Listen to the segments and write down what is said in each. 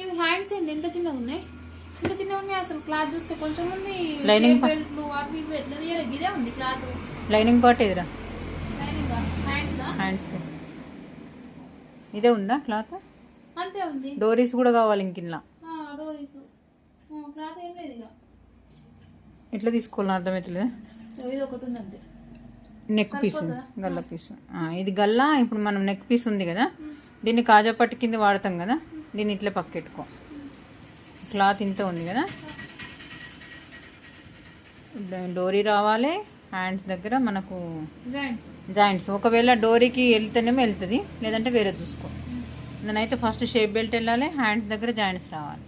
ఇవి హ్యాండ్స్ ఏంది? ఎంత చిన్నగా ఉన్నాయి? ఇంత చిన్నగా ఉన్నాయి అసలు? క్లాత్ చూస్తే కొంచెం ఉంది. Pa- బెల్ట్లు అవి ఇవి ఎట్లా తీయాలి? ఇదే ఉంది cloth. Lining part lining hands ఇదే ఉందా క్లాత్? అంతే ఉంది. డోరీస్ కూడా కావాలి ఇంకిన్లా డోరీస్ క్లాత్ ఏం లేదు ఇక. ఎట్లా తీసుకోవాలని అర్థమవుతలేదా ఇది ఒకటి ఉంది అంతే. నెక్ పీస్ గల్ల పీస్ ఇది గల్ల? ఇప్పుడు మనం నెక్ పీస్ ఉంది కదా? దీన్ని కాజా పట్టు కింద వాడతాం కదా? దీన్ని ఇట్లా పక్కెట్టుకో. క్లాత్ ఇంత ఉంది కదా? డోరీ రావాలి. హ్యాండ్స్ దగ్గర మనకు జాయింట్స్. జాయింట్స్. ఒకవేళ డోరీకి వెళ్తేనేమో వెళ్తుంది లేదంటే వేరే చూసుకో. నేనైతే ఫస్ట్ షేప్ బెల్ట్ వెళ్ళాలి హ్యాండ్స్ దగ్గర జాయింట్స్ రావాలి.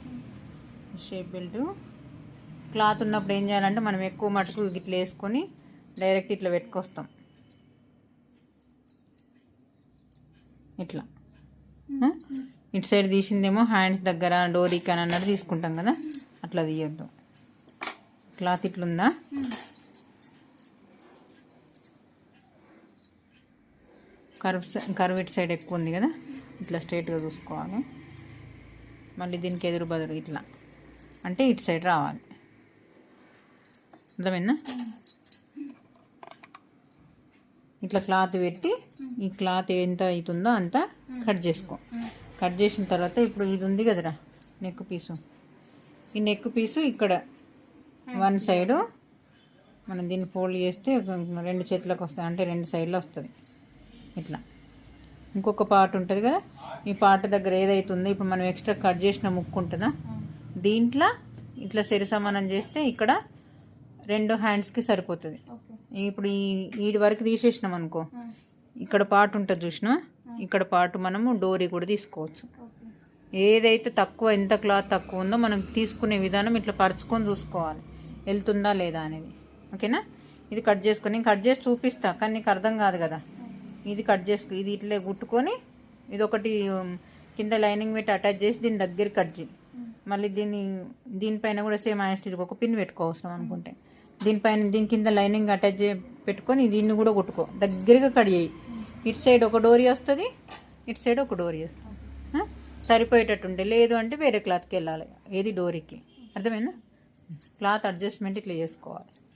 Shape belt. క్లాత్ ఉన్నప్పుడు ఏం చేయాలంటే మనం ఎక్కువ మటుకు ఇట్లా వేసుకొని డైరెక్ట్ ఇట్లా పెట్టుకొస్తాం. ఇట్లా? ఇటు సైడ్ తీసిందేమో హ్యాండ్స్ దగ్గర డోరీకి అని అన్నట్టు తీసుకుంటాం కదా. అట్లా తీయొద్దు. క్లాత్ ఇట్లుందా? కర్వ్ సై- కర్వ్ ఇటు సైడ్ ఎక్కువ ఉంది కదా. ఇట్లా స్ట్రైట్గా చూసుకోవాలి. మళ్ళీ దీనికి ఎదురు బదులు ఇట్లా. అంటే ఇటు సైడ్ రావాలి. అర్థమైందా? ఇట్లా క్లాత్ పెట్టి ఈ క్లాత్ ఎంత అవుతుందో అంత కట్ చేసుకో. కట్ చేసిన తర్వాత ఇప్పుడు ఇది ఉంది కదరా నెక్ పీసు ఈ నెక్ పీసు ఇక్కడ వన్ సైడు మనం దీన్ని ఫోల్డ్ చేస్తే రెండు చేతులకు వస్తాయి అంటే రెండు సైడ్లో వస్తుంది. ఇట్లా. ఇంకొక పార్ట్ ఉంటుంది కదా ఈ పార్ట్ దగ్గర ఏదైతుందో ఇప్పుడు మనం ఎక్స్ట్రా కట్ చేసిన ముక్కు ఉంటుందా? దీంట్లో ఇట్లా సరి సమానం చేస్తే ఇక్కడ రెండు హ్యాండ్స్కి సరిపోతుంది. ఇప్పుడు ఈ ఈడి వరకు తీసేసినాం అనుకో ఇక్కడ పార్ట్ ఉంటుంది చూసినా ఇక్కడ పాటు మనము డోరీ కూడా తీసుకోవచ్చు. ఏదైతే తక్కువ ఎంత క్లాత్ తక్కువ ఉందో మనం తీసుకునే విధానం ఇట్లా పరుచుకొని చూసుకోవాలి. వెళ్తుందా లేదా అనేది. ఓకేనా? ఇది కట్ చేసుకొని నేను కట్ చేసి చూపిస్తా కానీ నీకు అర్థం కాదు కదా. ఇది కట్ చేసుకో ఇది ఇట్లే కుట్టుకొని ఇది ఒకటి కింద లైనింగ్ పెట్టి అటాచ్ చేసి దీని దగ్గర కట్ చేయి. మళ్ళీ దీన్ని దీనిపైన కూడా సేమ్ యాస్టిజ్ ఒక పిన్ పెట్టుకోవసరం అనుకుంటే. దీనిపైన దీని కింద లైనింగ్ అటాచ్ చే పెట్టుకొని దీన్ని కూడా కుట్టుకో. దగ్గరగా కట్ చేయి. ఇటు సైడ్ ఒక డోరీ వస్తుంది ఇటు సైడ్ ఒక డోరీ వస్తుంది. ఆ? సరిపోయేటట్టుండే లేదు అంటే వేరే క్లాత్కి వెళ్ళాలి ఏది డోరీకి. అర్థమైందా? క్లాత్ అడ్జస్ట్మెంట్ ఇట్లా చేసుకోవాలి.